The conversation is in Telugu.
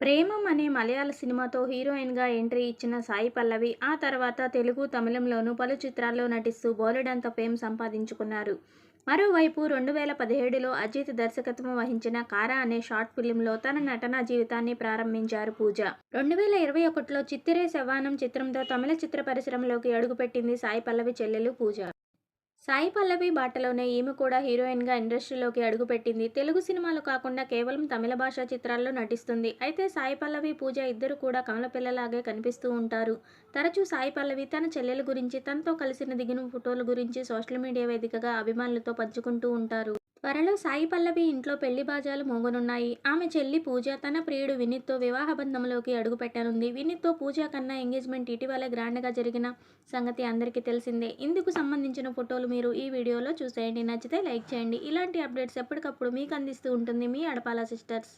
ప్రేమం అనే మలయాళ సినిమాతో హీరోయిన్గా ఎంట్రీ ఇచ్చిన సాయి పల్లవి ఆ తర్వాత తెలుగు తమిళంలోనూ పలు చిత్రాల్లో నటిస్తూ బోలెడంత ఫేమ్ సంపాదించుకున్నారు. మరోవైపు రెండు వేల పదిహేడులో అజిత్ దర్శకత్వం వహించిన కారా అనే షార్ట్ ఫిల్మ్లో తన నటనా జీవితాన్ని ప్రారంభించారు పూజ. రెండు వేల ఇరవై ఒకటిలో చిత్తిరే శవానం చిత్రంతో తమిళ చిత్ర పరిశ్రమలోకి అడుగుపెట్టింది సాయి పల్లవి చెల్లెలు పూజ. సాయి పల్లవి బాటలోనే ఈమె కూడా హీరోయిన్గా ఇండస్ట్రీలోకి అడుగుపెట్టింది. తెలుగు సినిమాలు కాకుండా కేవలం తమిళ భాషా చిత్రాల్లో నటిస్తుంది. అయితే సాయి పల్లవి పూజ ఇద్దరు కూడా కమల పిల్లలాగే కనిపిస్తూ ఉంటారు. తరచూ సాయి పల్లవి తన చెల్లెల గురించి తనతో కలిసిన దిగిన ఫోటోల గురించి సోషల్ మీడియా వేదికగా అభిమానులతో పంచుకుంటూ ఉంటారు. త్వరలో సాయి పల్లవి ఇంట్లో పెళ్ళి బాజాలు మోగనున్నాయి. ఆమె చెల్లి పూజ తన ప్రియుడు వినీత్తో వివాహ బంధంలోకి అడుగుపెట్టనుంది వినీత్తో పూజ కన్నా ఎంగేజ్మెంట్ ఇటీవలే గ్రాండ్గా జరిగిన సంగతి అందరికీ తెలిసిందే. ఇందుకు సంబంధించిన ఫోటోలు మీరు ఈ వీడియోలో చూసేయండి. నచ్చితే లైక్ చేయండి. ఇలాంటి అప్డేట్స్ ఎప్పటికప్పుడు మీకు అందిస్తూ ఉంటుంది మీ అడపాల సిస్టర్స్.